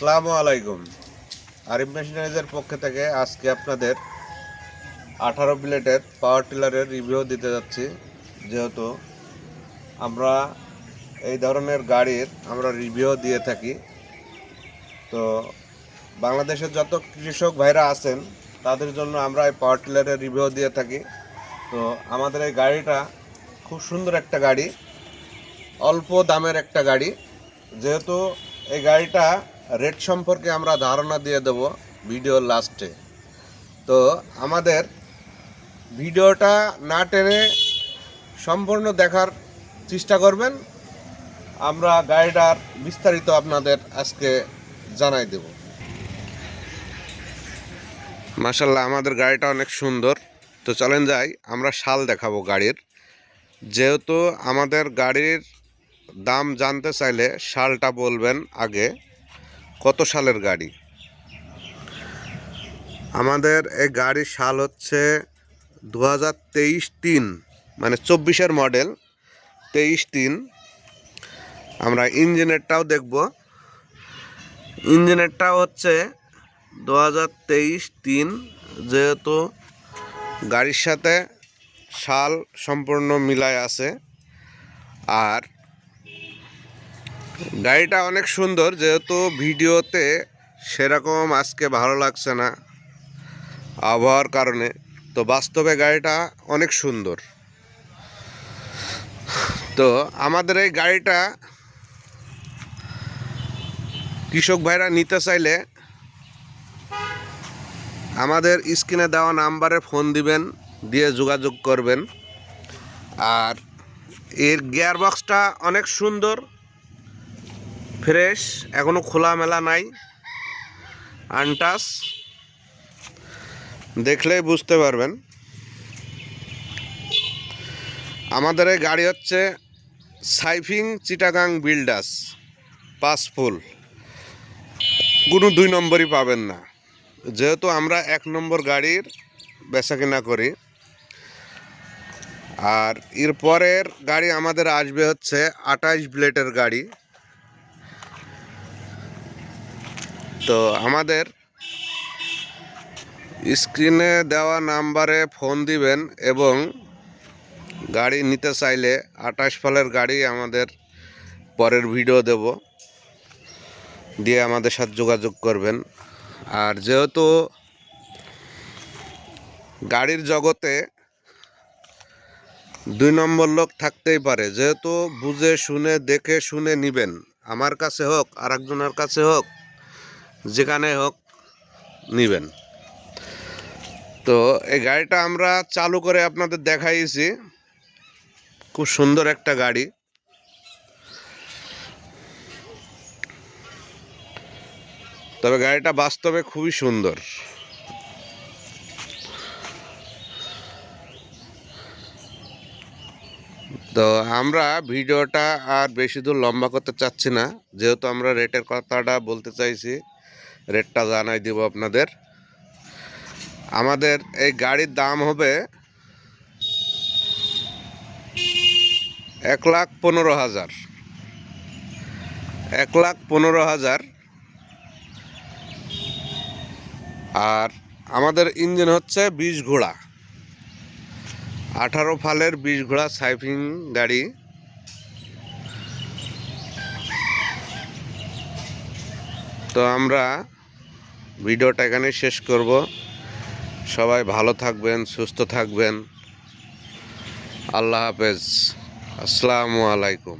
আসসালামু আলাইকুম। আরিফ মেশিনারিজের পক্ষ থেকে আজকে আপনাদের আঠারো প্লেটের পাওয়ার টিলারের রিভিউ দিতে যাচ্ছি। যেহেতু আমরা এই ধরনের গাড়ির আমরা রিভিউ দিয়ে থাকি। তো বাংলাদেশের যত কৃষক ভাইরা আছেন, তাদের জন্য আমরা এই পাওয়ার টিলারের রিভিউ দিয়ে থাকি। তো আমাদের এই গাড়িটা খুব সুন্দর একটা গাড়ি, অল্প দামের একটা গাড়ি। যেহেতু এই গাড়িটা রেট সম্পর্কে আমরা ধারণা দিয়ে দেব ভিডিওর লাস্টে। তো আমাদের ভিডিওটা না টেনে সম্পূর্ণ দেখার চেষ্টা করবেন। আমরা গাড়িটার বিস্তারিত আপনাদের আজকে জানাই দেব। মাসাল্লাহ আমাদের গাড়িটা অনেক সুন্দর। তো চলেন যাই, আমরা শাল দেখাবো গাড়ির। যেহেতু আমাদের গাড়ির দাম জানতে চাইলে শালটা বলবেন আগে। কত সালের গাড়ি? আমাদের এই গাড়ির সাল হচ্ছে দু হাজার তেইশ তিন মানে চব্বিশের মডেল, তেইশ তিন। আমরা ইঞ্জিনেরটাও দেখব। ইঞ্জিনেরটাও হচ্ছে দু হাজার তেইশ তিন, যেহেতু গাড়ির সাথে সাল সম্পূর্ণ মিলায় আছে। আর গাড়িটা অনেক সুন্দর, যেহেতু ভিডিওতে সেরকম আজকে ভালো লাগছে না আবহাওয়ার কারণে, তো বাস্তবে গাড়িটা অনেক সুন্দর। তো আমাদের এই গাড়িটা কৃষক ভাইরা নিতে চাইলে আমাদের স্ক্রিনে দেওয়া নাম্বারে ফোন দিবেন, দিয়ে যোগাযোগ করবেন। আর এর গিয়ার বক্সটা অনেক সুন্দর। ফ্রেশ, এখনও খোলামেলা নাই। আনটাস, দেখলেই বুঝতে পারবেন। আমাদের এই গাড়ি হচ্ছে সাইফিং চিটাগাং বিল্ডাস পাসফুল কোনো দুই নম্বরই পাবেন না। যেহেতু আমরা এক নম্বর গাড়ির বেচা কিনা করি। আর এরপরের গাড়ি আমাদের আসবে হচ্ছে আঠাইশ ব্লেডের গাড়ি। তো আমাদের স্ক্রিনে দেওয়া নাম্বারে ফোন দিবেন এবং গাড়ি নিতে চাইলে আঠাশ ফলের গাড়ি আমাদের পরের ভিডিও দেব। দিয়ে আমাদের সাথে যোগাযোগ করবেন। আর যেহেতু গাড়ির জগতে দুই নম্বর লোক থাকতেই পারে, যেহেতু বুঝে শুনে, দেখে শুনে নিবেন। আমার কাছে হোক আর একজনের কাছে হোক যেখানে হোক নিবেন। তো এই গাড়িটা আমরা চালু করে আপনাদের দেখাইছি। খুব সুন্দর একটা গাড়ি। তবে গাড়িটা বাস্তবে খুবই সুন্দর। তো আমরা ভিডিওটা আর বেশি দূর লম্বা করতে চাচ্ছি না। যেহেতু আমরা রেটের কথাটা বলতে চাইছি রেটটা জানাই দিব আপনাদের। আমাদের এই গাড়ির দাম হবে এক লাখ পনেরো হাজার। এক লাখ পনেরো হাজার। আর আমাদের ইঞ্জিন হচ্ছে বিশ ঘোড়া। আঠারো ফালের বিশ ঘোড়া সাইফিং গাড়ি। তো আমরা ভিডিওটা এখানে শেষ করব। সবাই ভালো থাকবেন সুস্থ থাকবেন। আল্লাহ হাফেজ। আসসালামু আলাইকুম।